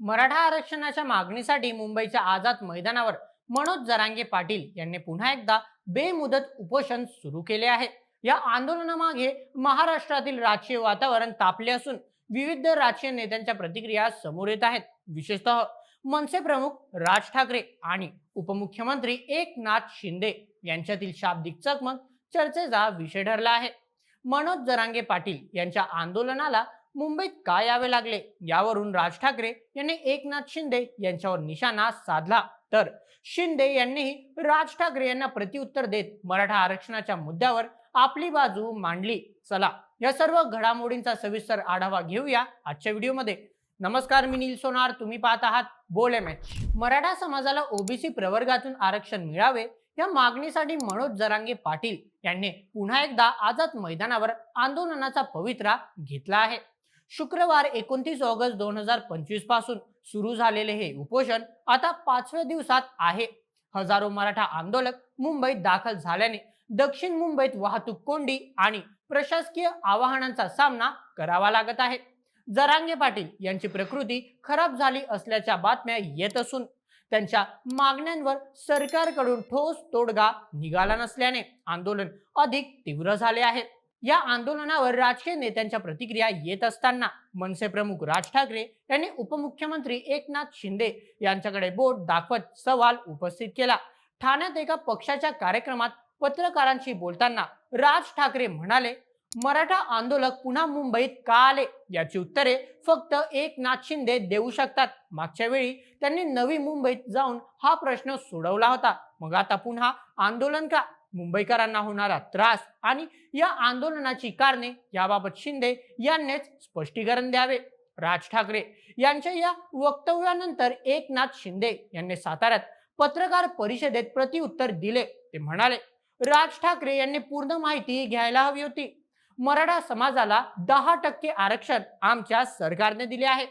मराठा आरक्षणाच्या मागणीसाठी मुंबईच्या आझाद मैदानावर मनोज जरांगे पाटील यांनी पुन्हा एकदा बेमुदत उपोषण सुरू केले आहे. या आंदोलनामागे महाराष्ट्रातील राजकीय वातावरण तापले असून विविध राजकीय नेत्यांच्या प्रतिक्रिया समोर येत आहेत. विशेषतः मनसे प्रमुख राज ठाकरे आणि उपमुख्यमंत्री एकनाथ शिंदे यांच्यातील शाब्दिक चकमक चर्चेचा विषय ठरला आहे. मनोज जरांगे पाटील यांच्या आंदोलनाला मुंबईत का यावे लागले? यावरून राज ठाकरे यांनी एकनाथ शिंदे यांच्यावर निशाणा साधला. तर शिंदे यांनीही राज ठाकरे यांना प्रत्युत्तर देत मराठा आरक्षणाच्या मुद्द्यावर आपली बाजू मांडली. चला या सर्व घडामोडींचा सविस्तर आढावा घेऊया आजच्या व्हिडिओमध्ये. नमस्कार मी नील सोनार. तुम्ही पाहत आहात बोल एम एच. मराठा समाजाला ओबीसी प्रवर्गातून आरक्षण मिळावे या मागणीसाठी मनोज जरांगे पाटील यांनी पुन्हा एकदा आझाद मैदानावर आंदोलनाचा पवित्रा घेतला आहे. शुक्रवार एकोणतीस ऑगस्ट दोन हजार पंचवीसपासून सुरू झालेले हे उपोषण आता पाचव्या दिवसात आहे. हजारो मराठा आंदोलक मुंबईत दाखल झाल्याने दक्षिण मुंबईत वाहतूक कोंडी आणि प्रशासकीय आवाहनांचा सामना करावा लागत आहे. जरांगे पाटील यांची प्रकृती खराब झाली असल्याच्या बातम्या येत असून त्यांच्या मागण्यांवर सरकारकडून ठोस तोडगा निघाला नसल्याने आंदोलन अधिक तीव्र झाले आहे. या आंदोलनावर राजकीय नेत्यांच्या प्रतिक्रिया येत असताना मनसे प्रमुख राज ठाकरे यांनी उपमुख्यमंत्री एकनाथ शिंदे यांच्याकडे बोट दाखवत सवाल उपस्थित केला. ठाण्यात एका पक्षाच्या कार्यक्रमात पत्रकारांशी बोलताना राज ठाकरे म्हणाले मराठा आंदोलक पुन्हा मुंबईत का आले? याची उत्तरे फक्त एकनाथ शिंदे देऊ शकतात. मागच्या वेळी त्यांनी नवी मुंबईत जाऊन हा प्रश्न सोडवला होता. मग आता पुन्हा आंदोलन का? मुंबईकरांना होणारा त्रास आणि या आंदोलनाची कारणे याबाबत शिंदे यांनीच स्पष्टीकरण द्यावे. राज ठाकरे यांच्या या वक्तव्यानंतर एकनाथ शिंदे यांनी साताऱ्यात पत्रकार परिषदेत प्रतिउत्तर दिले. ते म्हणाले राज ठाकरे यांनी पूर्ण माहिती घ्यायला हवी होती. मराठा समाजाला दहा टक्के आरक्षण आमच्या सरकारने दिले आहे.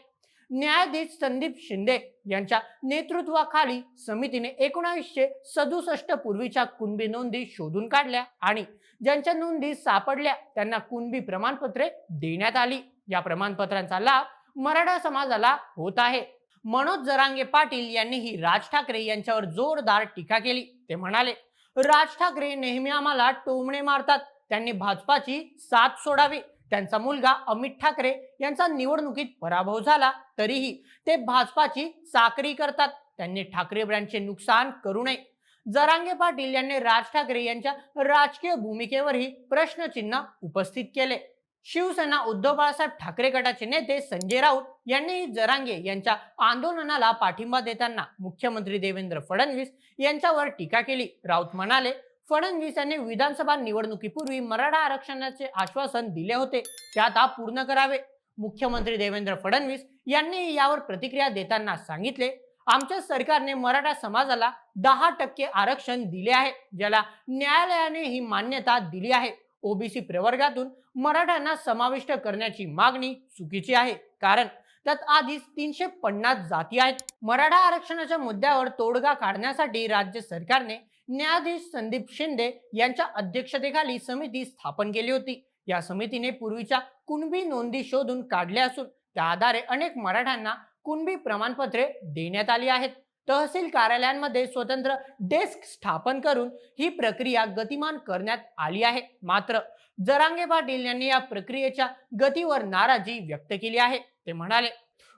न्यायाधीश संदीप शिंदे यांच्या नेतृत्वाखाली समितीने एकोणावीसशे सदुसष्ट पूर्वीच्या कुणबी नोंदी शोधून काढल्या आणि ज्यांच्या नोंदी सापडल्या त्यांना कुणबी प्रमाणपत्रे देण्यात आली. या प्रमाणपत्रांचा लाभ मराठा समाजाला होत आहे. मनोज जरांगे पाटील यांनीही राज ठाकरे यांच्यावर जोरदार टीका केली. ते म्हणाले राज ठाकरे नेहमी आम्हाला टोमणे मारतात. त्यांनी भाजपाची साथ सोडावी. त्यांचा मुलगा अमित ठाकरे यांचा निवडणुकीत पराभव झाला. तरीही ते भाजपाची चाकरी करतात. त्यांनी ठाकरे ब्रँडचे नुकसान करू नये. जरांगे पाटील यांनी राज ठाकरे यांच्या राजकीय भूमिकेवरही प्रश्नचिन्ह उपस्थित केले. शिवसेना उद्धव बाळासाहेब ठाकरे गटाचे नेते संजय राऊत यांनीही जरांगे यांच्या आंदोलनाला पाठिंबा देताना मुख्यमंत्री देवेंद्र फडणवीस यांच्यावर टीका केली. राऊत म्हणाले फडणवीस यांनी विधानसभा निवडणुकीपूर्वी मराठा आरक्षणाचे आश्वासन दिले होते. ते आता पूर्ण करावे. मुख्यमंत्री देवेंद्र फडणवीस यांनी यावर प्रतिक्रिया देताना सांगितले आमच्या सरकारने मराठा समाजाला दहा टक्के आरक्षण दिले आहे ज्याला न्यायालयाने ही मान्यता दिली आहे. ओबीसी प्रवर्गातून मराठ्यांना समाविष्ट करण्याची मागणी चुकीची आहे कारण त्यात आधीच तीनशे पन्नास जाती आहेत. मराठा आरक्षणाच्या मुद्द्यावर तोडगा काढण्यासाठी राज्य सरकारने न्यायाधीश संदीप शिंदे यांच्या अध्यक्षतेखाली समिती स्थापन केली होती. या समितीने पूर्वीच्या कुणबी नोंदी शोधून काढल्या असून त्या आधारे अनेक मराठ्यांना कुणबी प्रमाणपत्रे देण्यात आली आहेत. तहसील कार्यालयांमध्ये स्वतंत्र डेस्क स्थापन करून ही प्रक्रिया गतिमान करण्यात आली आहे. मात्र जरांगे पाटील यांनी या प्रक्रियेच्या गतीवर नाराजी व्यक्त केली आहे. ते म्हणाले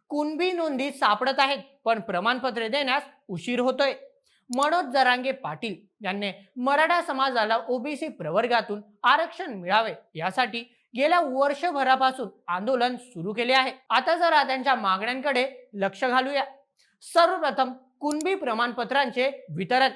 कुणबी नोंदी सापडत आहेत पण प्रमाणपत्रे देण्यास उशीर होतोय. मनोज जरांगे पाटील यांनी मराठा समाजाला ओबीसी प्रवर्गातून आरक्षण मिळावे यासाठी गेल्या वर्षभरापासून आंदोलन सुरू केले आहे. आता जरा त्यांच्या मागण्यांकडे लक्ष घालूया. सर्वप्रथम कुणबी प्रमाणपत्रांचे वितरण.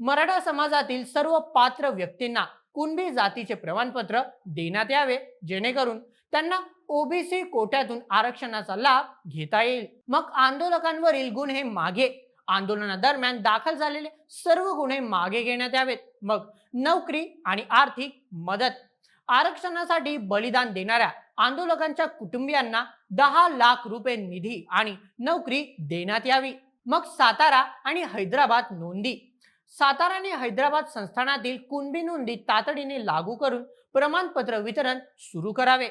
मराठा समाजातील सर्व पात्र व्यक्तींना कुणबी जातीचे प्रमाणपत्र देण्यात यावे जेणेकरून त्यांना ओबीसी कोट्यातून आरक्षणाचा लाभ घेता येईल. मग आंदोलकांवरील गुन्हे मागे आंदोलनादरम्यान दाखल झालेले सर्व गुन्हे मागे घेण्यात यावेत. मग नोकरी आणि आर्थिक मदत. आरक्षणासाठी बलिदान देणाऱ्या आंदोलकांच्या कुटुंबियांना दहा लाख रुपये निधी आणि नोकरी देण्यात यावी. मग सातारा आणि हैदराबाद नोंदी. सातारा आणि हैदराबाद संस्थानातील कुणबी नोंदी तातडीने लागू करून प्रमाणपत्र वितरण सुरू करावे.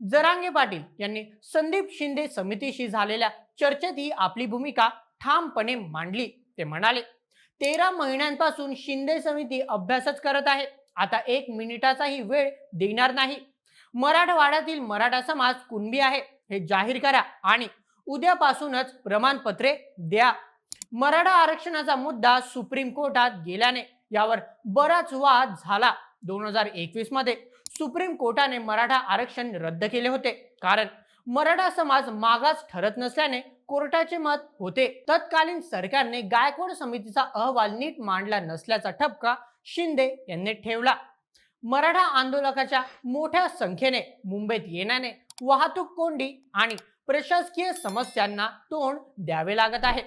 जरांगे पाटील यांनी संदीप शिंदे समितीशी झालेल्या चर्चेत ही आपली भूमिका ठामपणे मांडली. ते म्हणाले तेरा महिन्यांपासून शिंदे समिती अभ्यासच करत आहे. आता एक मिनिटाचाही वेळ देणार नाही. मराठवाड्यातील मराठा समाज कुणबी आहे हे जाहीर करा आणि उद्यापासूनच प्रमाणपत्रे द्या. मराठा आरक्षणाचा मुद्दा सुप्रीम कोर्टात गेल्याने यावर बराच वाद झाला. दोन हजार एकवीसमध्ये सुप्रीम कोर्टाने मराठा आरक्षण रद्द केले होते. कारण मराठा समाज मागास ठरत नसल्याने कोर्टाचे मत होते. तत्कालीन सरकारने गायकवाड समितीचा अहवाल नीट मांडला नसल्याचा ठपका शिंदे यांनी ठेवला. मराठा आंदोलकाच्या मोठ्या संख्येने मुंबईत येण्याने वाहतूक कोंडी आणि प्रशासकीय समस्यांना तोंड द्यावे लागत आहे.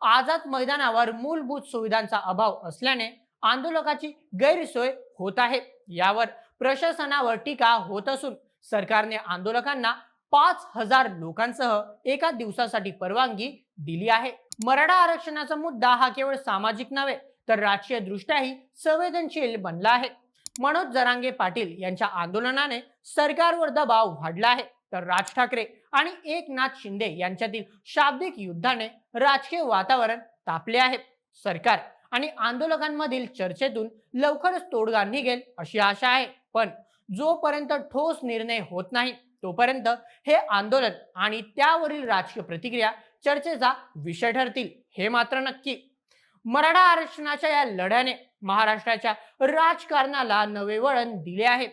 आझाद मैदानावर मूलभूत सुविधांचा अभाव असल्याने आंदोलकाची गैरसोय होत आहे. यावर प्रशासनावर टीका होत असून सरकारने आंदोलकांना पाच हजार लोकांसह एका दिवसासाठी परवानगी दिली आहे. मराठा आरक्षणाचा मुद्दा हा केवळ सामाजिक नव्हे तर राजकीय दृष्ट्याही संवेदनशील बनला आहे. मनोज जरांगे पाटील यांच्या आंदोलनाने सरकारवर दबाव वाढला आहे तर राज ठाकरे आणि एकनाथ शिंदे यांच्यातील शाब्दिक युद्धाने राजकीय वातावरण तापले आहे. सरकार आणि आंदोलकांमधील चर्चेतून लवकरच तोडगा निघेल अशी आशा आहे पण जोपर्यंत ठोस निर्णय होत नाही तोपर्यंत हे आंदोलन आणि त्यावरील राजकीय प्रतिक्रिया चर्चेचा विषय ठरतील हे मात्र नक्की. मराठा आरक्षणाच्या या लढ्याने महाराष्ट्राच्या राजकारणाला नवे वळण दिले आहे.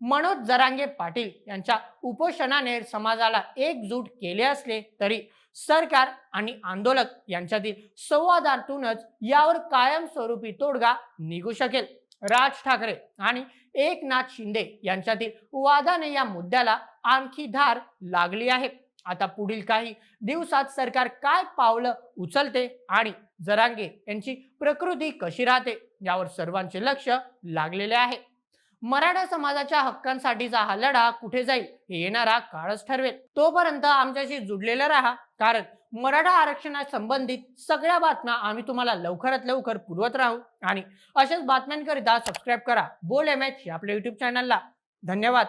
मनोज जरांगे पाटील यांच्या उपोषणाने समाजाला एकजूट केले असले तरी सरकार आणि आंदोलक यांच्यातील संवादातूनच यावर कायमस्वरूपी तोडगा निघू शकेल. राज ठाकरे आणि एकनाथ शिंदे यांच्यातील वादाने या मुद्द्याला आणखी धार लागली आहे. आता पुढील काही दिवसात सरकार काय पावलं उचलते आणि जरांगे यांची प्रकृती कशी राहते यावर सर्वांचे लक्ष लागलेले आहे. मराठा समाजाच्या हक्कांसाठीचा हा लढा कुठे जाईल हे येणारा काळच ठरवेल. तोपर्यंत आमच्याशी जुडलेलं राहा. कारण मराठा आरक्षणा संबंधित सगळ्या बातम्या आम्ही तुम्हाला लवकरात लवकर पुरवत राहू. आणि अशाच बातम्यांकरिता सबस्क्राईब करा. बोल एम एच आपल्या युट्यूब चॅनलला धन्यवाद.